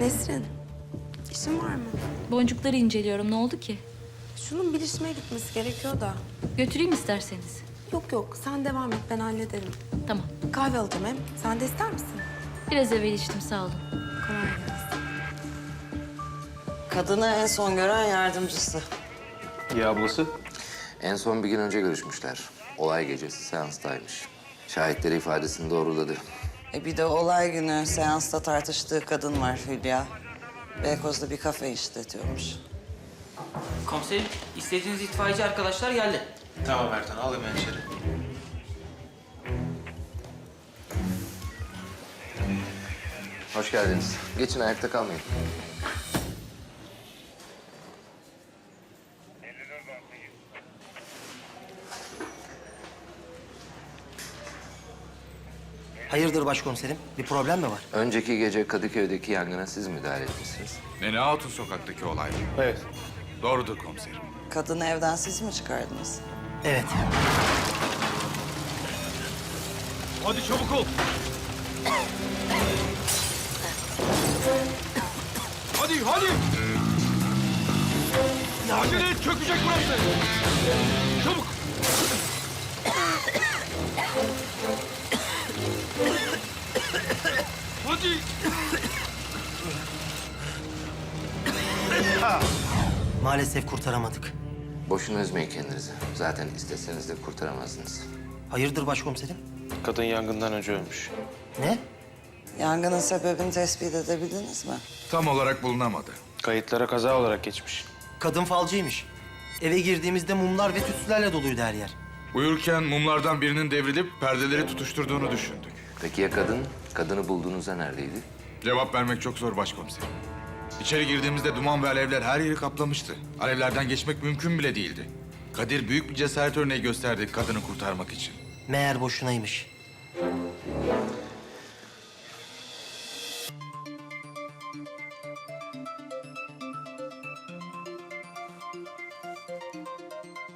Nesrin, işin var mı? Boncukları inceliyorum. Ne oldu ki? Şunun bilişime gitmesi gerekiyor da. Götüreyim isterseniz. Yok yok, sen devam et, ben hallederim. Tamam. Kahve alacağım hem. Sen de ister misin? Biraz evvel içtim sağ olun. Kolay gelsin. Kadını en son gören yardımcısı. Ya ablası? En son bir gün önce görüşmüşler. Olay gecesi seanstaymış. Şahitleri ifadesini doğruladı. E bir de olay günü seansta tartıştığı kadın var Hülya. Beykoz'da bir kafe işletiyormuş. Komiserim, istediğiniz itfaiyeci arkadaşlar geldi. Tamam Ertan al hemen içeri. Hoş geldiniz. Geçin ayakta kalmayın. Hayırdır başkomiserim? Bir problem mi var? Önceki gece Kadıköy'deki yangına siz müdahale etmişsiniz. Nene Hatun sokaktaki olay mı? Evet. Doğrudur komiserim. Kadını evden siz mi çıkardınız? Evet. Hadi çabuk ol. Hadi hadi. Acele et çökecek burası. Çabuk. Hadi. Maalesef kurtaramadık. Boşuna üzmeyin kendinizi. Zaten isteseniz de kurtaramazdınız. Hayırdır başkomiserim? Kadın yangından önce ölmüş. Ne? Yangının sebebini tespit edebildiniz mi? Tam olarak bulunamadı. Kayıtlara kaza olarak geçmiş. Kadın falcıymış. Eve girdiğimizde mumlar ve tütsülerle doluydu her yer. Uyurken mumlardan birinin devrilip perdeleri tutuşturduğunu düşündük. Peki ya kadın? Kadını bulduğunuzda neredeydi? Cevap vermek çok zor başkomiserim. İçeri girdiğimizde duman ve alevler her yeri kaplamıştı. Alevlerden geçmek mümkün bile değildi. Kadir büyük bir cesaret örneği gösterdi kadını kurtarmak için. Meğer boşunaymış.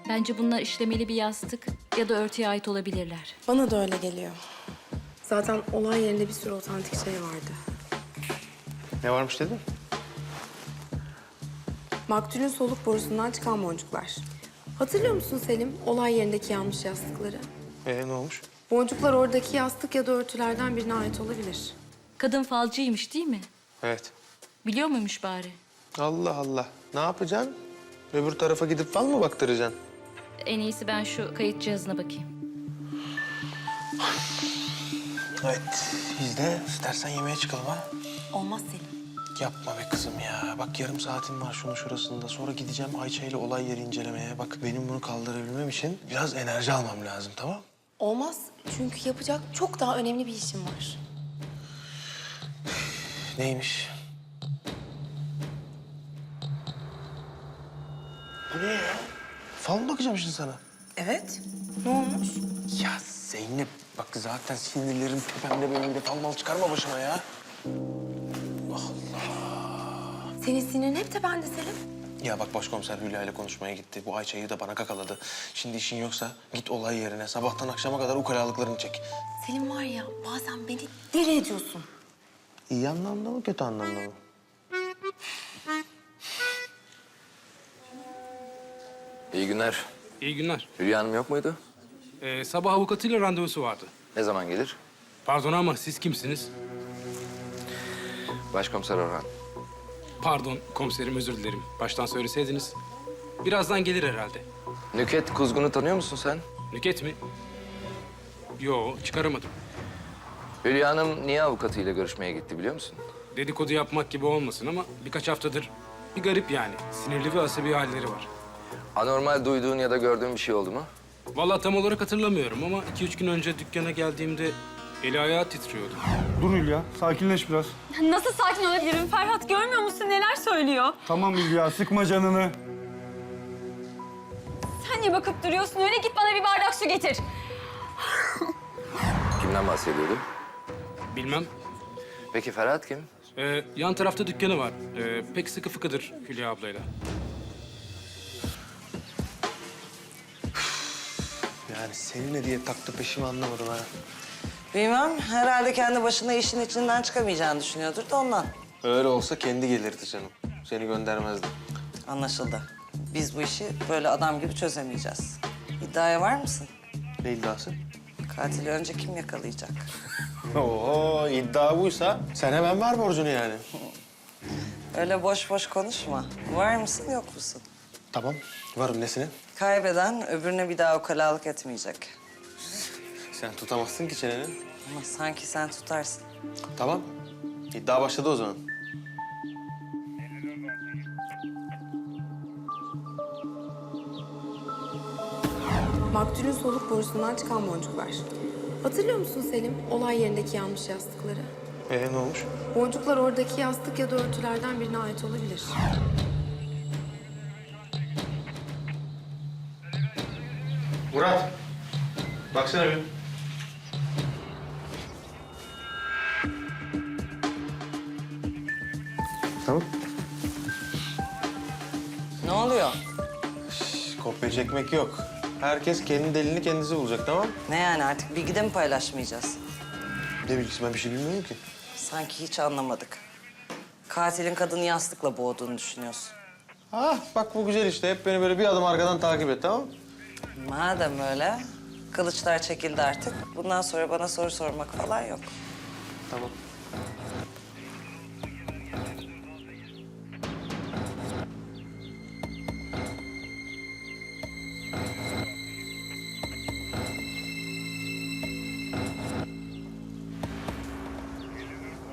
Bence bunlar işlemeli bir yastık ya da örtüye ait olabilirler. Bana da öyle geliyor. Zaten olay yerinde bir sürü otantik şey vardı. Ne varmış dedin? Maktulün soluk borusundan çıkan boncuklar. Hatırlıyor musun Selim olay yerindeki yanmış yastıkları? Ee ne olmuş? Boncuklar oradaki yastık ya da örtülerden birine ait olabilir. Kadın falcıymış değil mi? Evet. Biliyor muymuş bari? Allah Allah. Ne yapacaksın? Öbür tarafa gidip fal mı baktıracaksın? En iyisi ben şu kayıt cihazına bakayım. Evet. Biz de istersen yemeğe çıkalım ha. Olmaz Selim. Yapma be kızım ya. Bak yarım saatim var şunun şurasında. Sonra gideceğim Ayça ile olay yeri incelemeye. Bak benim bunu kaldırabilmem için biraz enerji almam lazım tamam? Olmaz çünkü yapacak çok daha önemli bir işim var. Neymiş? Bu ne ya? Fal mı bakacağım şimdi sana? Evet. Ne olmuş? Ya Zeynep bak zaten sinirlerim tepemde benim de fal mal çıkarma başıma ya. Senin sinirin hep tepende Selim. Ya bak başkomiser Hülya ile konuşmaya gitti. Bu Ayça'yı da bana kakaladı. Şimdi işin yoksa git olay yerine. Sabahtan akşama kadar ukalalıklarını çek. Selim var ya bazen beni deli ediyorsun. İyi anlamda mı kötü anlamda mı? İyi günler. İyi günler. Hülya Hanım yok muydu? Ee, sabah avukatıyla randevusu vardı. Ne zaman gelir? Pardon ama siz kimsiniz? Başkomiser Orhan. Pardon komiserim özür dilerim. Baştan söyleseydiniz. Birazdan gelir herhalde. Nüket Kuzgun'u tanıyor musun sen? Nüket mi? Yo çıkaramadım. Hülya Hanım niye avukatıyla görüşmeye gitti biliyor musun? Dedikodu yapmak gibi olmasın ama birkaç haftadır bir garip yani. Sinirli ve asabi halleri var. Anormal duyduğun ya da gördüğün bir şey oldu mu? Vallahi tam olarak hatırlamıyorum ama iki üç gün önce dükkana geldiğimde eli ayağı titriyordu. Dur Hülya, sakinleş biraz. Nasıl sakin olabilirim Ferhat? Görmüyor musun neler söylüyor? Tamam Hülya, sıkma canını. Sen niye bakıp duruyorsun? Öyle git bana bir bardak su getir. Kimden bahsediyordu? Bilmem. Peki Ferhat kim? Ee, yan tarafta dükkanı var. Ee, pek sıkı fıkıdır Hülya ablayla. Yani seni ne diye taktı peşimi anlamadım ha. Bilmem. Herhalde kendi başına işin içinden çıkamayacağını düşünüyordur da ondan. Öyle olsa kendi gelirdi canım. Seni göndermezdi. Anlaşıldı. Biz bu işi böyle adam gibi çözemeyeceğiz. İddiaya var mısın? Ne iddiası? Katili önce kim yakalayacak? Oo iddia buysa sen hemen ver borcunu yani. Öyle boş boş konuşma. Var mısın yok musun? Tamam. Varım nesine? Kaybeden öbürüne bir daha ukalalık etmeyecek. Sen tutamazsın ki çeneni. Ama sanki sen tutarsın. Tamam. İddia başladı o zaman. Maktulün soluk borusundan çıkan boncuklar. Hatırlıyor musun Selim olay yerindeki yanmış yastıkları? Ee ne olmuş? Boncuklar oradaki yastık ya da örtülerden birine ait olabilir. Murat. Baksana bir. Tamam. Ne oluyor? Kopya çekmek yok. Herkes kendi delilini kendisi bulacak tamam Ne yani artık bilgi de mi paylaşmayacağız? Ne bilgisi ben bir şey bilmiyorum ki. Sanki hiç anlamadık. Katilin kadını yastıkla boğduğunu düşünüyorsun. Ah bak bu güzel işte. Hep beni böyle bir adım arkadan takip et tamam mı? Madem öyle, kılıçlar çekildi artık. Bundan sonra bana soru sormak falan yok. Tamam.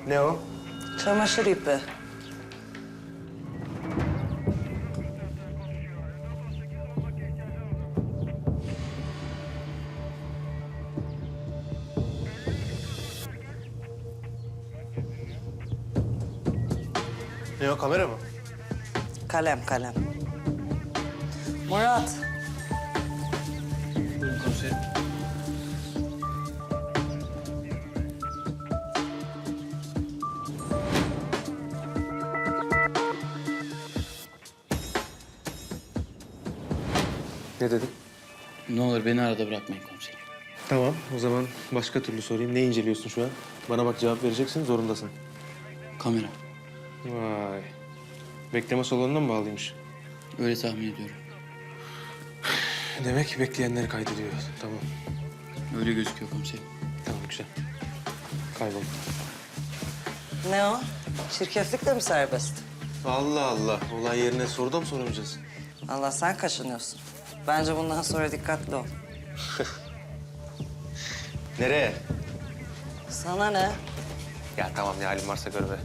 Ne o? Çamaşır ipi. Ne o kamera mı? Kalem, kalem. Murat, Buyurun komiserim. Ne dedin? Ne olur beni arada bırakmayın komiserim. Tamam, o zaman başka türlü sorayım. Ne inceliyorsun şu an? Bana bak cevap vereceksin, zorundasın. Kamera. Vay. Bekleme salonuna mı bağlıymış? Öyle tahmin ediyorum. Demek bekleyenleri kaydediyor. Tamam, Öyle gözüküyor komiserim. tamam güzel. Kaybol. ne o? Çirkeflik de mi serbest? Allah Allah. Olay yerine soru da mı soramayacağız? Allah sen kaşınıyorsun. Bence bundan sonra dikkatli ol. Nereye? Sana ne? Ya tamam ne halin varsa gör be.